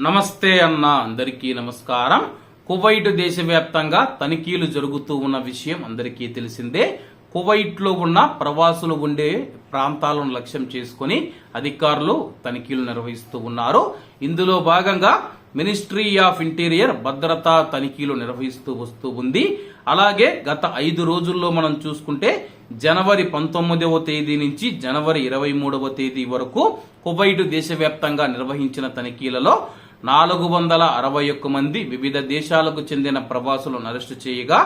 నమస్తే అన్న అందరికీ నమస్కారం. కువైట్ దేశవ్యాప్తంగా తనిఖీలు జరుగుతూ ఉన్న విషయం అందరికీ తెలిసిందే. కువైట్లో ఉన్న ప్రవాసులు ఉండే ప్రాంతాలను లక్ష్యం చేసుకుని అధికారులు తనిఖీలు నిర్వహిస్తూ ఉన్నారు. ఇందులో భాగంగా మినిస్ట్రీ ఆఫ్ ఇంటీరియర్ భద్రతా తనిఖీలు నిర్వహిస్తూ వస్తూ ఉంది. అలాగే గత ఐదు రోజుల్లో మనం చూసుకుంటే జనవరి పంతొమ్మిదవ తేదీ నుంచి జనవరి ఇరవై మూడవ తేదీ వరకు కువైట్ దేశవ్యాప్తంగా నిర్వహించిన తనిఖీలలో నాలుగు వందల అరవై ఒక్క మంది వివిధ దేశాలకు చెందిన ప్రవాసులను అరెస్టు చేయగా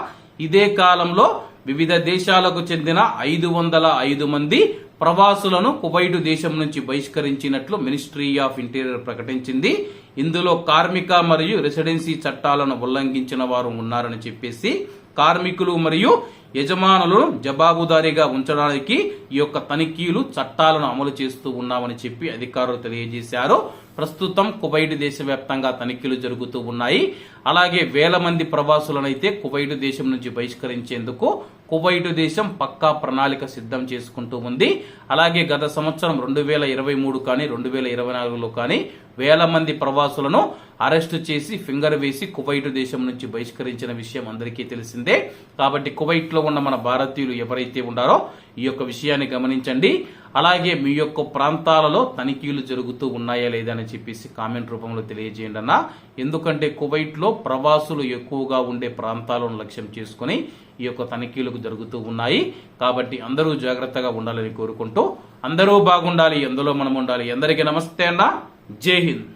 ఇదే కాలంలో వివిధ దేశాలకు చెందిన ఐదు వందల ఐదు మంది ప్రవాసులను కువైటు దేశం నుంచి బహిష్కరించినట్లు మినిస్ట్రీ ఆఫ్ ఇంటీరియర్ ప్రకటించింది. ఇందులో కార్మిక మరియు రెసిడెన్సీ చట్టాలను ఉల్లంఘించిన వారు ఉన్నారని చెప్పేసి కార్మికులు మరియు యజమానులను జవాబుదారీగా ఉంచడానికి ఈ యొక్క తనిఖీలు చట్టాలను అమలు చేస్తూ ఉన్నామని చెప్పి అధికారులు తెలియజేశారు. ప్రస్తుతం కువైట్ దేశవ్యాప్తంగా తనిఖీలు జరుగుతూ ఉన్నాయి. అలాగే వేల మంది ప్రవాసులనైతే కువైట్ దేశం నుంచి బహిష్కరించేందుకు కువైట్ దేశం పక్కా ప్రణాళిక సిద్ధం చేసుకుంటూ ఉంది. అలాగే గత సంవత్సరం రెండు వేల ఇరవై మూడు కానీ రెండు వేల ఇరవై నాలుగులో కానీ వేల మంది ప్రవాసులను అరెస్టు చేసి ఫింగర్ వేసి కువైట్ దేశం నుంచి బహిష్కరించిన విషయం అందరికీ తెలిసిందే. కాబట్టి కువైట్లో ఉన్న మన భారతీయులు ఎవరైతే ఉన్నారో ఈ యొక్క విషయాన్ని గమనించండి. అలాగే మీ యొక్క ప్రాంతాలలో తనిఖీలు జరుగుతూ ఉన్నాయా లేదా అని చెప్పేసి కామెంట్ రూపంలో తెలియజేయండి అన్న. ఎందుకంటే కువైట్లో ప్రవాసులు ఎక్కువగా ఉండే ప్రాంతాలను లక్ష్యం చేసుకుని ఈ యొక్క తనిఖీలకు జరుగుతూ ఉన్నాయి. కాబట్టి అందరూ జాగ్రత్తగా ఉండాలని కోరుకుంటూ అందరూ బాగుండాలి ఎందులో మనం ఉండాలి. అందరికీ నమస్తే అన్న. జై హింద్.